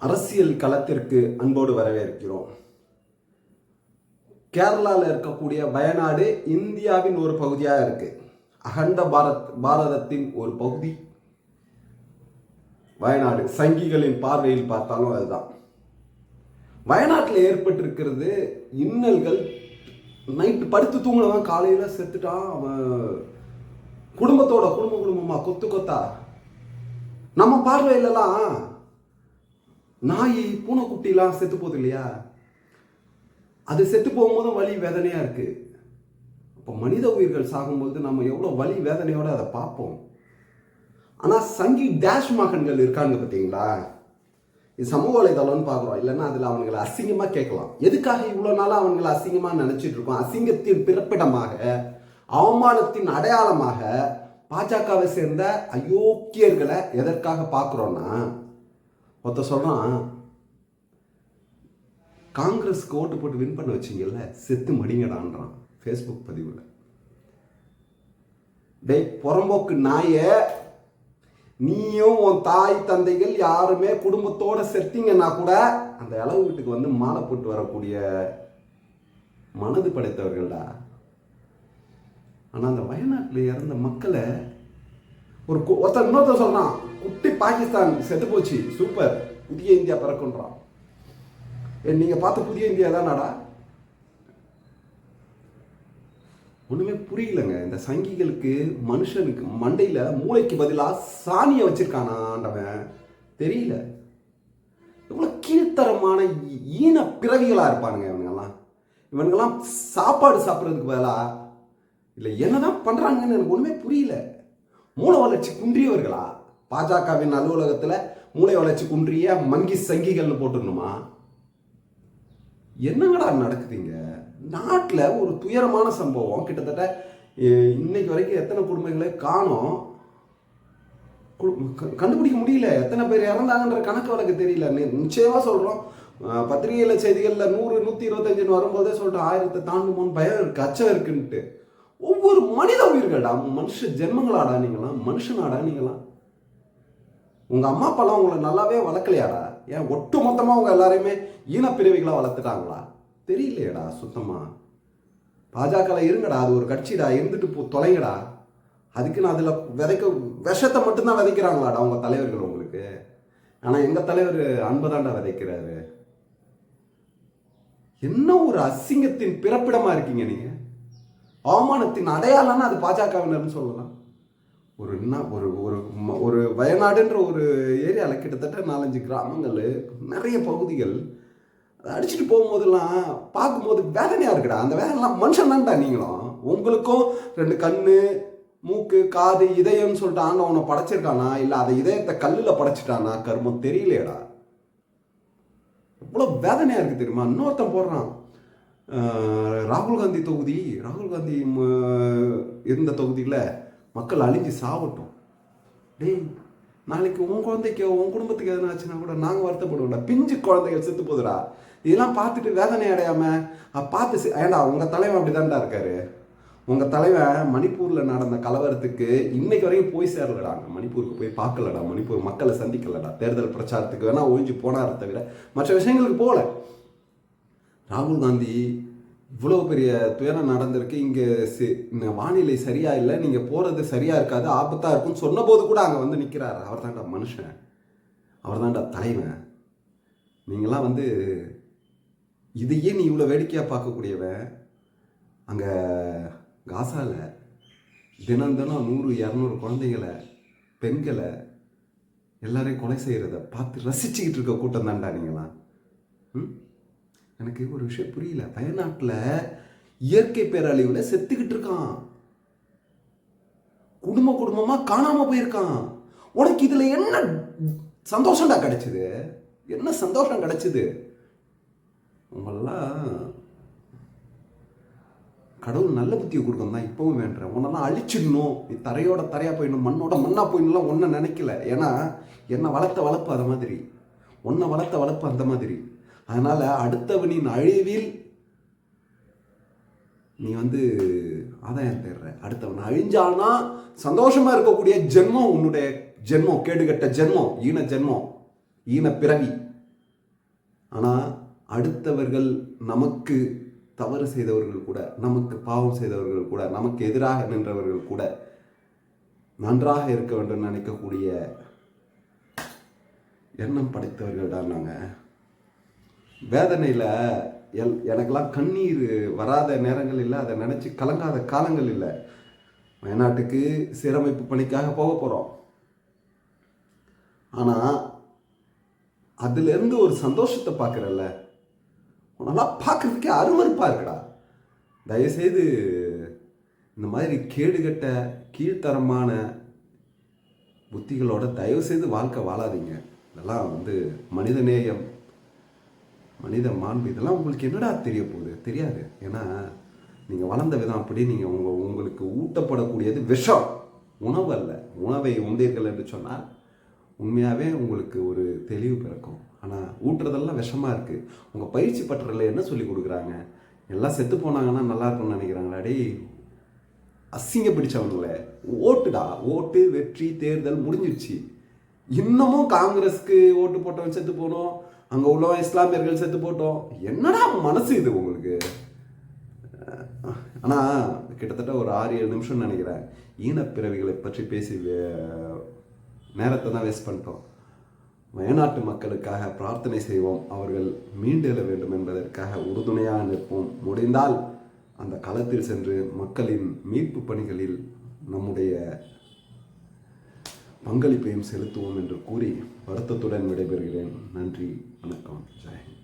அரசியல் களத்திற்கு அன்போடு வரவேற்கிறோம். கேரளாவில் இருக்கக்கூடிய வயநாடு இந்தியாவின் ஒரு பகுதியாக இருக்கு. அகண்ட பாரத் பாரதத்தின் ஒரு பகுதி. வயநாடு சங்கிகளின் பார்வையில் பார்த்தாலும் அதுதான். வயநாட்டில் ஏற்பட்டிருக்கிறது இன்னல்கள். நைட்டு படுத்து தூங்கினவன் காலையில் செத்துட்டான். அவன் குடும்பத்தோட குடும்ப குடும்பமா கொத்து கொத்தா. நம்ம பார்வையிலலாம் நாய் பூனைக்குட்டிலாம் செத்து போகுது இல்லையா அது செத்து போகும்போதும் வலி வேதனையாக இருக்குது அப்போ மனித உயிர்கள் சாகும்போது நம்ம எவ்வளோ வலி வேதனையோடு அதை பார்ப்போம். ஆனால் சங்கி டேஷ் மகன்கள் இருக்காங்க பார்த்தீங்களா? இது சமூக வலைதளம்னு பார்க்குறோம். இல்லைன்னா அதில் அவனுங்களை அசிங்கமாக கேட்கலாம். எதுக்காக இவ்வளோ நாளாக அவனுங்களை அசிங்கமாக நினச்சிட்டு இருக்கோம்? அசிங்கத்தின் பிறப்பிடமாக அவமானத்தின் அடையாளமாக பாஜகவை சேர்ந்த அயோக்கியர்களை எதற்காக பார்க்குறோன்னா ஒருத்த சொல்கிறான் காங்கிரஸ்க்கு ஓட்டு போட்டு வின் பண்ண வச்சிங்கல்ல செத்து மடிங்கடான்றான் ஃபேஸ்புக் பதிவில். டே புறம்போக்கு நாய நீயும் உன் தாய் தந்தைகள் யாருமே குடும்பத்தோட செத்தீங்கன்னா கூட அந்த இளவு வீட்டுக்கு வந்து மாலை போட்டு வரக்கூடிய மனது படைத்தவர்கள்டா. ஆனால் அந்த வயநாட்டில் இறந்த மக்களை ஒரு கு- ஒருத்தன் இன்னொருத்தர் சொன்னான் குட்டி பாகிஸ்தான் செத்து போச்சு. சூப்பர். புதிய இந்தியா பிறக்குன்றான் நீங்க பார்த்த புதிய இந்தியா தானாடா ஒண்ணுமே புரியலங்க. இந்த சங்கிகளுக்கு மனுஷனுக்கு மண்டையில மூளைக்கு பதிலாக சாணியை வச்சிருக்கானாண்டவன் தெரியல. இவ்வளோ கீழ்த்தரமான ஈன பிறவிகளா இருப்பானுங்க இவனுங்கெல்லாம். இவனுங்கெல்லாம் சாப்பாடு சாப்பிட்றதுக்கு பதிலா இல்லை என்னதான் பண்றாங்கன்னு எனக்கு ஒண்ணுமே புரியல. மூளை வளர்ச்சி குன்றியவர்களா? பாஜகவின் அலுவலகத்தில் மூளை வளர்ச்சி குன்றிய மங்கி சங்கிகள்னு போட்டுடணுமா என்னங்கடா நடக்குதுங்க? நாட்டில் ஒரு துயரமான சம்பவம். கிட்டத்தட்ட இன்னைக்கு வரைக்கும் எத்தனை குடும்பங்களை காணோம். க- கண்டுபிடிக்க முடியல. எத்தனை பேர் இறந்தாங்கன்ற கணக்கு வழக்கு தெரியல. நிச்சயமாக சொல்கிறோம் பத்திரிகையில் செய்திகளில் நூறு நூற்றி இருபத்தஞ்சுன்னு வரும்போதே சொல்லிட்டு ஆயிரத்தை தாண்டுமோன்னு பயம் இருக்கு அச்சம் இருக்குன்ட்டு. ஒவ்வொரு மனித உயிர்கள்டா மனுஷ ஜென்மங்களாடா நீங்களாம் மனுஷனாடா நீங்களாம். உங்கள் அம்மா அப்பாலாம் உங்களை நல்லாவே வளர்க்கலையாடா? ஏன் ஒட்டு மொத்தமாக அவங்க எல்லாரையுமே ஈனப்பிரிவுகளாக வளர்த்துட்டாங்களா? தெரியலையடா சுத்தமாக பாஜகவில் இருங்கடா அது ஒரு கட்சிடா இருந்துட்டு போ தொலைங்கடா. அதுக்குன்னு அதில் விதைக்க விஷத்தை மட்டும்தான் விதைக்கிறாங்களாடா உங்கள் தலைவர்கள் உங்களுக்கு. ஆனால் எங்கள் தலைவர் அன்பதாண்டா விதைக்கிறாரு. என்ன ஒரு அசிங்கத்தின் பிறப்பிடமாக இருக்கீங்க நீங்கள் அவமானத்தின் அடையாளம்னா அது பாஜகவினர்னு சொல்லலாம். ஒரு என்ன ஒரு ஒரு ம- ஒரு வயநாடுன்ற ஒரு ஏரியாவில் கிட்டத்தட்ட நாலஞ்சு கிராமங்கள் நிறைய பகுதிகள் அதை அடிச்சுட்டு போகும்போதெல்லாம் பார்க்கும்போது வேதனையாக இருக்குடா. அந்த வேதனைலாம் மனுஷன் தான்டா நீங்களும். உங்களுக்கும் ரெண்டு கண்ணு மூக்கு காது இதயம்னு சொல்லிட்டு ஆண்டவனை படைச்சிருக்கானா? இல்லை அதை இதயத்தை கல்லில் படைச்சிட்டானா? கருமம் தெரியலையேடா. எவ்வளோ வேதனையாக இருக்குது தெரியுமா? இன்னொருத்தன் போடுறான். ராகுல் காந்தி தொகுதி. ராகுல் காந்தி இருந்த தொகுதியில் மக்கள் அழிஞ்சு சாவட்டும். டேய் நாளைக்கு உன் குழந்தைக்கு உன் குடும்பத்துக்கு எதனா ஆச்சுன்னா கூட நாங்கள் வருத்தப்படுவோம்டா. பிஞ்சு குழந்தைகள் செத்து போதுடா. இதெல்லாம் பார்த்துட்டு வேதனை அடையாம பார்த்து ஏண்டா ஏன்டா உங்கள் தலைவன் அப்படி இருக்காரு. உங்கள் தலைவன் மணிப்பூரில் நடந்த கலவரத்துக்கு இன்னைக்கு வரைக்கும் போய் சேரலடா. அங்கே மணிப்பூருக்கு போய் பார்க்கலடா. மணிப்பூர் மக்களை சந்திக்கலடா. தேர்தல் பிரச்சாரத்துக்கு வேணால் ஒழிஞ்சு போனாரே தவிர மற்ற விஷயங்களுக்கு போகல. ராகுல் காந்தி இவ்வளோ பெரிய துயரம் நடந்திருக்கு. இங்கே வானிலை சரியா இல்லை. நீங்கள் போகிறது சரியா இருக்காது. ஆபத்தாக இருக்கும்னு சொன்னபோது கூட அங்கே வந்து நிற்கிறாரு அவர் தான்டா மனுஷன். அவர் தான்டா தலைவன். நீங்களாம் வந்து இதையே நீ இவ்வளோ வேடிக்கையாக பார்க்கக்கூடியவன். அங்கே காசாவில் தினம் தினம் நூறு இரநூறு குழந்தைங்களை பெண்களை எல்லாரையும் கொலை செய்கிறத பார்த்து ரசிச்சுக்கிட்டு இருக்க கூட்டம் தான்டா நீங்களாம் ம்? எனக்கு ஒரு விஷயம் புரியல. வயநாட்டில் இயற்கை பேரழிவில் செத்துக்கிட்டு இருக்கான். குடும்ப குடும்பமாக காணாமல் போயிருக்கான். உனக்கு இதில் என்ன சந்தோஷம்டா கிடச்சிது? என்ன சந்தோஷம் கிடச்சிது? உங்களெல்லாம் கடவுள் நல்ல புத்தியை கொடுக்கணும் தான் இப்போவும் வேண்டேன் உன்னெல்லாம் அழிச்சிடணும். நீ தரையோட தரையாக போயிடணும் மண்ணோட மண்ணாக போயிடணும்லாம் ஒன்றை நினைக்கல. ஏன்னா என்னை வளர்த்த வளர்ப்பு அது மாதிரி. உன்னை வளர்த்த வளர்ப்பு அந்த மாதிரி. அதனால் அடுத்தவனின் அழிவில் நீ வந்து ஆதாயம் தேடுற. அடுத்தவன் அழிஞ்சானா சந்தோஷமாக இருக்கக்கூடிய ஜென்மம் உன்னுடைய ஜென்மம் கேடுகட்ட ஜென்மம் ஈன ஜென்மம் ஈன பிறவி. ஆனால் அடுத்தவர்கள் நமக்கு தவறு செய்தவர்கள் கூட நமக்கு பாவம் செய்தவர்கள் கூட நமக்கு எதிராக நின்றவர்கள் கூட நன்றாக இருக்க வேண்டும் நினைக்கக்கூடிய எண்ணம் படைத்தவர்கள் தான் நாங்கள் வேதனையில் எல் எனக்கெல்லாம் கண்ணீர் வராத நேரங்கள் இல்லை அதை நினச்சி கலங்காத காலங்கள் இல்லை. வயநாட்டுக்கு சீரமைப்பு பணிக்காக போக போகிறோம் ஆனால் அதுலேருந்து ஒரு சந்தோஷத்தை பார்க்குறல்ல. உன்னெல்லாம் பார்க்குறதுக்கே அருவறுப்பாக இருக்குடா. தயவுசெய்து இந்த மாதிரி கேடுகட்ட கீழ்த்தரமான புத்திகளோட தயவுசெய்து வாழ்க்கை வாழாதீங்க. இதெல்லாம் வந்து மனிதநேயம். மனித மாண்பு இதெல்லாம் உங்களுக்கு என்னடா தெரிய போகுது? தெரியாது. ஏன்னா நீங்கள் வளர்ந்த விதம் அப்படி நீங்கள் உங்கள் உங்களுக்கு ஊட்டப்படக்கூடியது விஷம். உணவு அல்ல. உணவை உந்தீர்கள் என்று சொன்னால் உண்மையாகவே உங்களுக்கு ஒரு தெளிவு பிறக்கும். ஆனால் ஊட்டுறதெல்லாம் விஷமாக இருக்குது உங்கள் பயிற்சி பற்றல என்ன சொல்லி கொடுக்குறாங்க? எல்லாம் செத்து போனாங்கன்னா நல்லா இருக்கும்னு நினைக்கிறாங்களா. டேய் அசிங்க பிடிச்சவங்களே. ஓட்டுடா. ஓட்டு வெற்றி தேர்தல் முடிஞ்சிடுச்சு. இன்னமும் காங்கிரஸ்க்கு ஓட்டு போட்டவன் செத்து போனோம். அங்கே உள்ளவன் இஸ்லாமியர்கள் செத்து போட்டோம். என்னடா மனசு இது உங்களுக்கு? ஆனால் கிட்டத்தட்ட ஒரு ஆறு ஏழு நிமிஷம் நினைக்கிறேன். ஈனப்பிறவிகளை பற்றி பேசி வே- நேரத்தை தான் வேஸ்ட் பண்ணிட்டோம். வயநாட்டு மக்களுக்காக பிரார்த்தனை செய்வோம். அவர்கள் மீண்டெழ வேண்டும் என்பதற்காக உறுதுணையாக நிற்போம். முடிந்தால் அந்த களத்தில் சென்று மக்களின் மீட்பு பணிகளில் நம்முடைய பங்களிப்பையும் செலுத்துவோம் என்று கூறி வருத்தத்துடன் விடைபெறுகிறேன். நன்றி. வணக்கம் ஜெயஹிந்த்